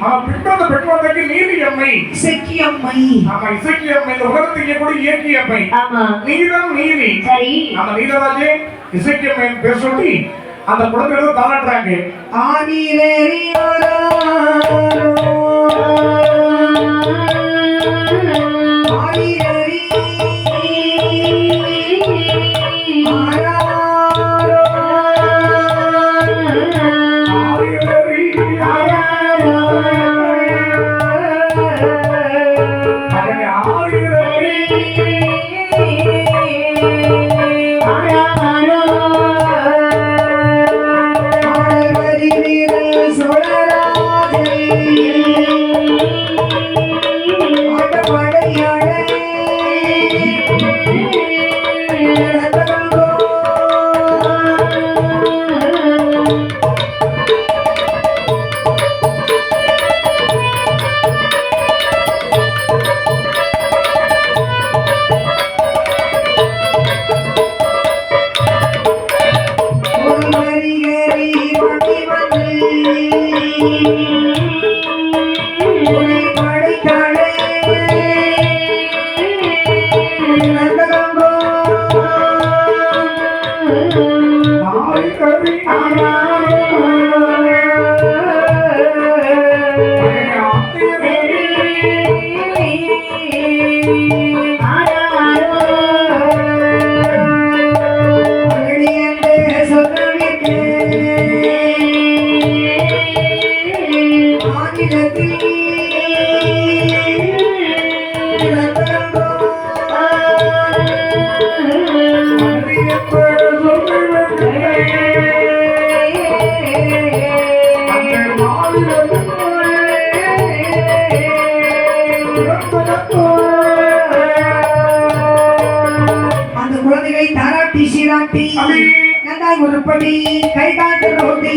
நீலராஜன் அவன் பின்பந்த பெண்மந்தைக்கு நீதி அம்மை இசக்கியம்மை. ஆமா இசைக்கு அம்மை இந்த உலகத்துக்கு எப்படி இயக்கிய அம்மை? ஆமா. நீதான் நீதி. சரி. நம்ம நீதராஜே இசைக்கு அம்மை பேர் சொல்லி அந்த குழந்தைகளும் தாளாட்டுறாங்க. ஆரியரே, ஆரியரே, தாராட்டி சீராட்டி நன்றாய் உருப்படி கை காட்டு ரோட்டி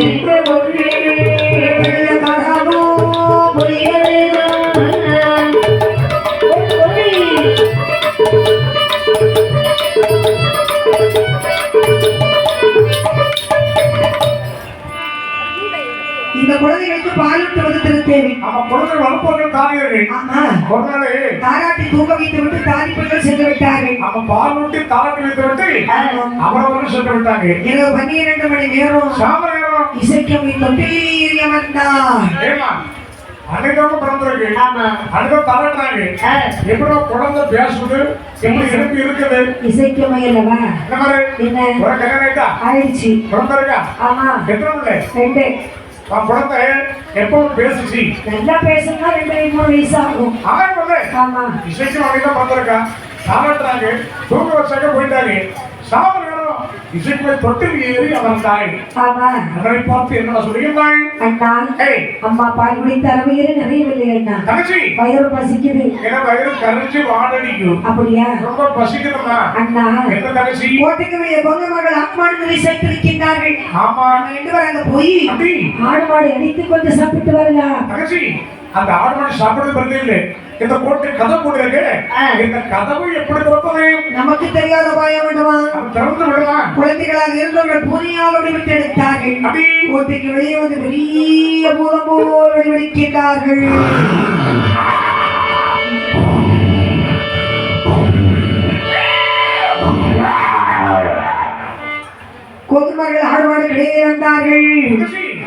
சென்று இந்த குழந்தைகளுக்கு பாலூட்டுவது திருத்தேவி. நம்ம குழந்தை வளர்ப்பவர்கள் ஒரு நாளே தாராட்டி தூங்க வைத்து விட்டு தாலிப்பர்கள் சென்று விட்டார்கள். நம்ம பால் ஊட்டி தாளாட்டி வைத்து விட்டு அவரவர்கள் சென்று விட்டாங்க. இரவு பன்னிரண்டு மணி நேரம் சாம நேரம். இசைக்கும் தொட்டில் ஏமா அன்னைக்கு பிறந்திருக்கு. அன்னைக்கு தலட்டுறாங்க ஆ, எப்படி குழந்தை பேசுது? எப்படி எழுப்பி இருக்குது? இசைக்க முயலவா? இந்த மாதிரி? என்ன? ஒரு கல்யாணம் ஆயிடுச்சு. பிறந்திருக்கா? ஆமா. எத்தனை ரெண்டு. உன் குழந்தை எப்பவும் பேசுச்சு. நல்லா பேசணும்னா ரெண்டு மூணு வயசு ஆகும் பிள்ளை ஆமா. இசைக்கு வாங்கி தான் பிறந்திருக்கான். சாப்பிட்டாங்க தூங்க வச்சாக்க போயிட்டாங்க. சாப்பிட வேணும் இசைக்கு போய் தொட்டில் ஏறி அவன் தாய். அவனை பார்த்து என்ன சொல்லியிருந்தாய் அண்ணா. அம்மா பால் குடித்த அளவையில நிறையவில்லை அண்ணா. தங்கச்சி. வயிறு பசிக்குது. என்ன வயிறு கரைஞ்சு வாடடிக்கும் அப்படியா? ரொம்ப பசிக்குதுமா அண்ணா. என்ன தங்கச்சி? கோட்டைக்கு வெளியே பொங்க மகள் அம்மானங்களை சேர்த்திருக்கின்றார்கள் ஆமா. ரெண்டு பேரும் அங்க போய் ஆடு மாடு அடித்து கொண்டு சாப்பிட்டு வரலாம் தங்கச்சி அந்த ஆடு மாடு சாப்பிடுறது பத்தி இல்லை. இந்த கோட்டை கதை போடுறது. இந்த கதவு எப்படி திறப்பது? நமக்கு தெரியாத பயம் வேண்டுமா? திறந்து விடலாம் குழந்தைகளாக இருந்தவர்கள் பூனியாலோடு விட்டெடுத்தார்கள் அப்படி. கோட்டைக்கு வெளியே வந்து பெரிய பூதம் போல் வெளிவெளிக்கின்றார்கள் கோதுமர்கள் ஆடுமாடு கிடையே வந்தார்கள்.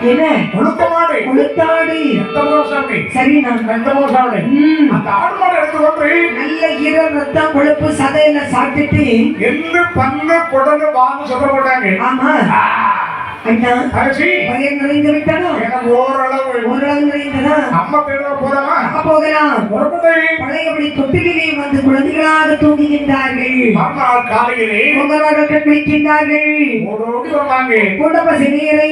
என்ன? கொழுத்த மாடு கொளுத்தாடு எந்த மோசாமி சரி நான் எந்த மோசாமி ம். அந்த ஆடு மாடு எடுத்து கொண்டு நல்ல ஈரல் ரத்தம் கொழுப்பு சதையில சாப்பிட்டுட்டு. எள்ளு பல்லு குடலு வாங்க சொல்ல போட்டாங்க. ஆமா. அண்ணா பயிர் நிறைந்து விட்டனோ எனக்கு ஓரளவு ஓரளவு நிறைந்ததா? அம்மா தேட போறவா புறப்பட்டை பழையபடி தொட்டிலே வந்து குழந்தைகளாக தூங்குகின்றார்கள். காலையிலே பொங்கலாக கற்பிக்கின்றார்கள் குடும்ப சிறியரை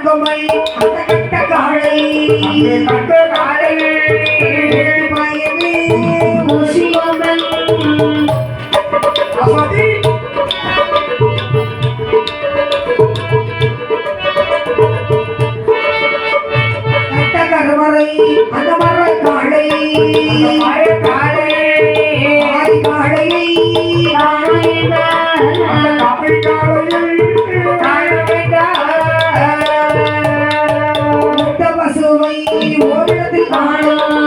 சாங்கமை அந்த கட்ட காளை காளை பயமே முசிவமன் கட்ட கருவறை அந்த மர காளை மர காளை ஆய் காளையை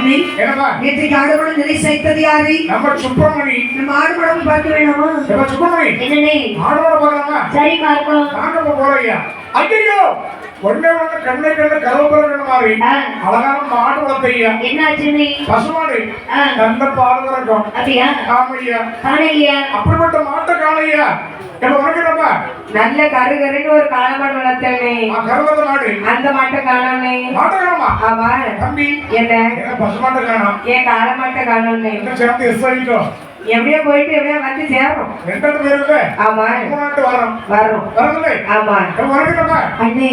அன்னை என்னப்பா? நேற்றைக்கு ஆடுபடம் நிலை சேர்த்தது யாரு? நம்ம சுப்பிரமணி. நம்ம ஆடுபடம் பார்க்க வேணாமா? நம்ம சுப்பிரமணி. என்னண்ணே? ஆடோட பார்க்கலாமா சரி பார்க்கலாம் நாங்க போறையா ஐயோ ஒண்ணே ஒண்ணு கண்ணை கண்ணு கருவப்புற மாதிரி அழகான மாடு வளர்த்தையா என்னாச்சுன்னு பசுமாடு. பால் கறக்கும் அப்படியா? ஆமையா காணையா? அப்படிப்பட்ட மாட்டை காணையா? என்ன உனக்கு நல்ல கரு கருன்னு ஒரு காலமாடு வளர்த்தேனே. கருவத மாடு அந்த மாட்டை காணோனே மாட்டை காணுமா? ஆமா. தம்பி. என்ன? என்ன பசுமாட்டை காணும்? ஏன் காலமாட்டை காணோனே என்ன சேர்ந்து எஸ் ஆகிட்டோம் எப்படியோ போயிட்டு எப்படியோ வந்து சேரும். ரெண்டு பேர் இல்ல ஆமா. மூணாட்டு வரோம். வரும். வரவில்லை ஆமா. உனக்கு அண்ணே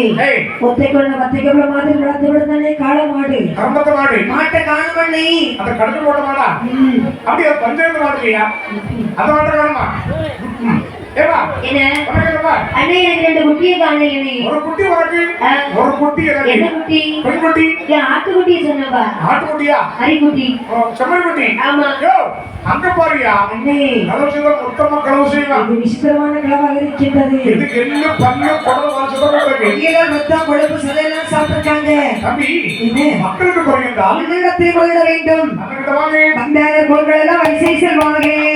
ஒத்தை கொண்ட மத்தை கொள்ள மாதிரி வளர்த்து விடுதானே காளமாடு கரும்பத்த மாடு. மாட்டை காணும். அண்ணே அந்த கடுக்கு போட்ட மாடா. அப்படியே? பஞ்சாயத்து மாடு இல்லையா? அந்த மாட்டை காணுமா? என்ன? அண்ணே எனக்கு ரெண்டு குட்டியை காணலையே ஒரு குட்டி உனக்கு. ஒரு குட்டி என்ன எனக்கு குட்டி? பெண் குட்டி ஏன் ஆட்டுக்குட்டியை சொன்னப்பா. ஆட்டுக்குட்டியா? ஹரிக்குட்டி ஓ, செம்மறி குட்டி. ஆமா. யோ அங்க பாருயா. அண்ணே. மொத்தமா களவு செய்வா. இது விசித்திரமான கிழவாக இருக்கின்றது. இதுக்கு எள்ளு பல்லு குடல் வளர்ச்சதான் இருக்கு ஈரல் ரத்தம் கொழுப்பு சதையெல்லாம் சாப்பிட்டிருக்காங்க. தம்பி என்ன? மக்களுக்கு குறைந்தால் தமிழகத்தை கொள்ள வேண்டும். நம்மகிட்ட வாங்க. வந்தார பொருட்கள் எல்லாம் வரிசை செல்வாங்க.